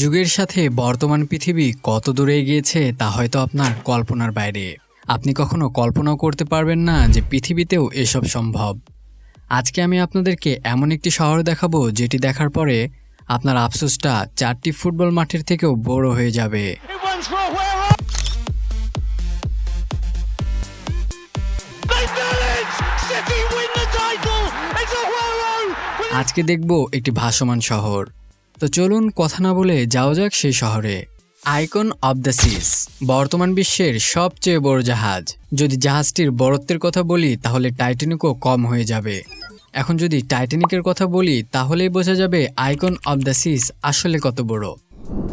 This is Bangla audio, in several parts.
যুগের সাথে বর্তমান পৃথিবী কত দূরে গিয়েছে তা হয়তো আপনার কল্পনার বাইরে। আপনি কখনো কল্পনাও করতে পারবেন না যে পৃথিবীতেও এসব সম্ভব। আজকে আমি আপনাদেরকে এমন একটি শহর দেখাবো যেটি দেখার পরে আপনার আফসোসটা চারটি ফুটবল মাঠের থেকেও বড় হয়ে যাবে। আজকে দেখব একটি ভাসমান শহর। তো চলুন কথা না বলে যাওয়া যাক সেই শহরে। আইকন অব দ্য সিস বর্তমান বিশ্বের সবচেয়ে বড় জাহাজ। যদি জাহাজটির বড়ত্বের কথা বলি, তাহলে টাইটানিকও কম হয়ে যাবে। এখন যদি টাইটানিকের কথা বলি, তাহলেই বোঝা যাবে আইকন অব দ্য সিস আসলে কত বড়।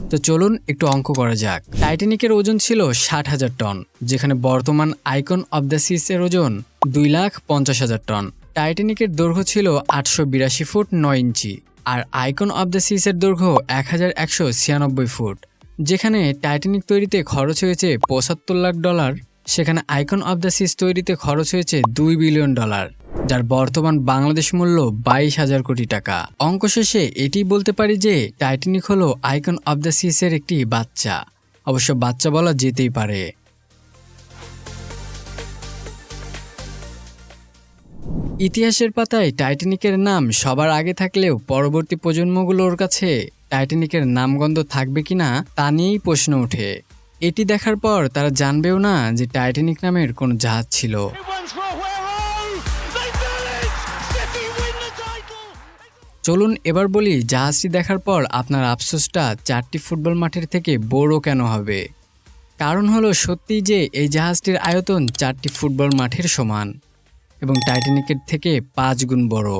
তো চলুন একটু অঙ্ক করা যাক। টাইটানিকের ওজন ছিল ষাট হাজার টন, যেখানে বর্তমান আইকন অব দ্য সিস এর ওজন দুই লাখ পঞ্চাশ হাজার টন। টাইটানিকের দৈর্ঘ্য ছিল আটশো বিরাশি ফুট নয় ইঞ্চি। আর আইকন অব দ্য সিস এর দৈর্ঘ্য এক হাজার একশো ছিয়ানব্বই ফুট, যেখানে টাইটানিক তৈরিতে খরচ হয়েছে পঁচাত্তর লাখ ডলার, সেখানে আইকন অব দ্য সিস তৈরিতে খরচ হয়েছে দুই বিলিয়ন ডলার, যার বর্তমান বাংলাদেশ মূল্য বাইশ হাজার কোটি টাকা। অঙ্ক শেষে এটি বলতে পারি যে টাইটানিক হলো আইকন অব দ্য সিসের একটি বাচ্চা। অবশ্য বাচ্চা বলা যেতেই পারে। ইতিহাসের পাতায় টাইটানিকের নাম সবার আগে থাকলেও পরবর্তী প্রজন্মগুলোর কাছে টাইটানিকের নামগন্ধ থাকবে কিনা তা নিয়েই প্রশ্ন ওঠে। এটি দেখার পর তারা জানবেও না যে টাইটানিক নামের কোনো জাহাজ ছিল! চলুন এবার বলি জাহাজটি দেখার পর আপনার আফসোসটা চারটি ফুটবল মাঠের থেকে বড় কেন হবে। কারণ হলো সত্যিই যে এই জাহাজটির আয়তন চারটি ফুটবল মাঠের সমান। এবং টাইটানিকের থেকে পাঁচ গুণ বড়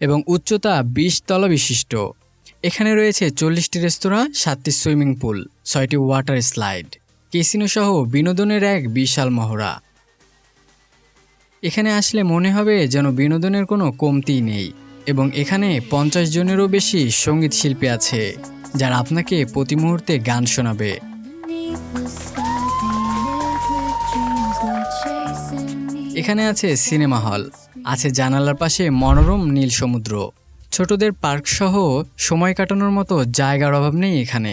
এবং উচ্চতা বিশ তলা বিশিষ্ট। এখানে রয়েছে চল্লিশটি রেস্তোরাঁ, সাতটি সুইমিং পুল, ছয়টি ওয়াটার স্লাইড কেসিনো সহ বিনোদনের এক বিশাল মহড়া। এখানে আসলে মনে হবে যেন বিনোদনের কোনো কমতিই নেই এবং এখানে পঞ্চাশ জনেরও বেশি সংগীত শিল্পী আছে, যারা আপনাকে প্রতি মুহূর্তে গান শোনাবে। এখানে আছে সিনেমা হল, আছে জানালার পাশে মনোরম নীল সমুদ্র। ছোটদের পার্ক সহ সময় কাটানোর মতো জায়গার অভাব নেই এখানে।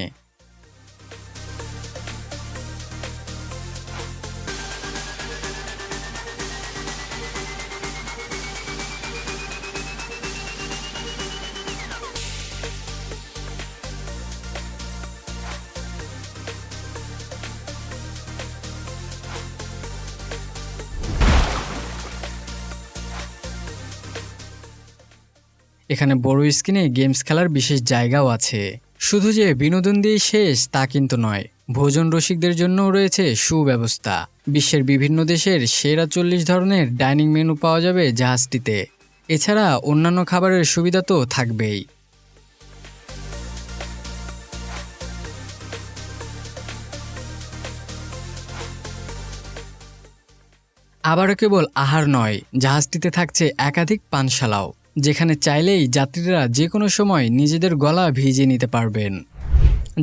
এখানে বড় স্ক্রিনে গেমস খেলার বিশেষ জায়গাও আছে। শুধু যে বিনোদন দিয়ে শেষ, তা কিন্তু নয়। ভোজন রসিকদের জন্যও রয়েছে সুব্যবস্থা। বিশ্বের বিভিন্ন দেশের সেরা চল্লিশ ধরনের ডাইনিং মেনু পাওয়া যাবে জাহাজটিতে। এছাড়া অন্যান্য খাবারের সুবিধা তো থাকবেই। আবারও কেবল আহার নয়, জাহাজটিতে থাকছে একাধিক পানশালাও। যেখানে চাইলেই যাত্রীরা যে কোনো সময় নিজেদের গলা ভিজিয়ে নিতে পারবেন।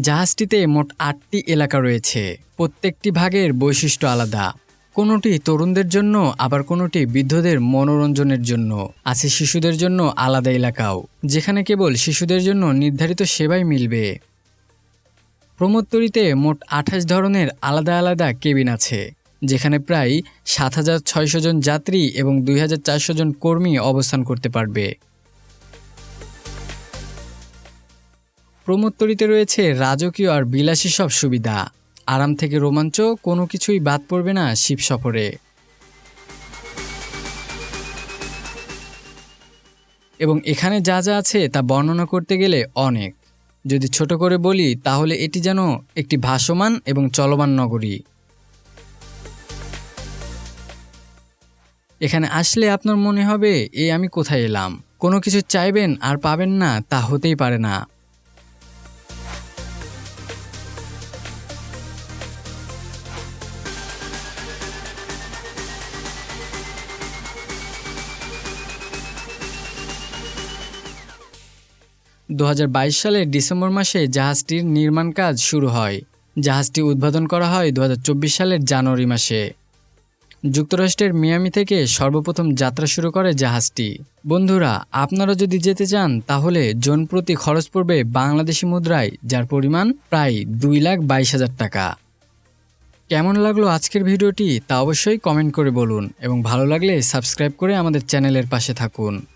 জাহাজটিতে মোট আটটি এলাকা রয়েছে। প্রত্যেকটি ভাগের বৈশিষ্ট্য আলাদা। কোনোটি তরুণদের জন্য, আবার কোনোটি বৃদ্ধদের মনোরঞ্জনের জন্য। আছে শিশুদের জন্য আলাদা এলাকাও, যেখানে কেবল শিশুদের জন্য নির্ধারিত সেবাই মিলবে। প্রমোত্তরিতে মোট আঠাশ ধরনের আলাদা আলাদা কেবিন আছে। যেখানে প্রায় সাত হাজার ছয়শো জন যাত্রী এবং দুই হাজার চারশো জন কর্মী অবস্থান করতে পারবে। প্রমোত্তরিতে রয়েছে রাজকীয় আর বিলাসী সব সুবিধা। আরাম থেকে রোমাঞ্চ, কোনো কিছুই বাদ পড়বে না শিব সফরে। এবং এখানে যা যা আছে তা বর্ণনা করতে গেলে অনেক। যদি ছোট করে বলি, তাহলে এটি যেন একটি ভাসমান এবং চলমান নগরী। এখানে আসলে আপনার মনে হবে, এ আমি কোথায় এলাম? কোনো কিছু চাইবেন আর পাবেন না, তা হতেই পারে না। দু হাজার বাইশ সালের ডিসেম্বর মাসে জাহাজটির নির্মাণ কাজ শুরু হয়। জাহাজটি উদ্বোধন করা হয় দু হাজার চব্বিশ সালের জানুয়ারি মাসে। যুক্তরাষ্ট্রের মিয়ামি থেকে সর্বপ্রথম যাত্রা শুরু করে জাহাজটি। বন্ধুরা, আপনারা যদি যেতে চান, তাহলে জন প্রতি খরচ পড়বে বাংলাদেশি মুদ্রায়, যার পরিমাণ প্রায় দুই লাখ বাইশ হাজার টাকা। কেমন লাগল আজকের ভিডিওটি, তা অবশ্যই কমেন্ট করে বলুন এবং ভালো লাগলে সাবস্ক্রাইব করে আমাদের চ্যানেলের পাশে থাকুন।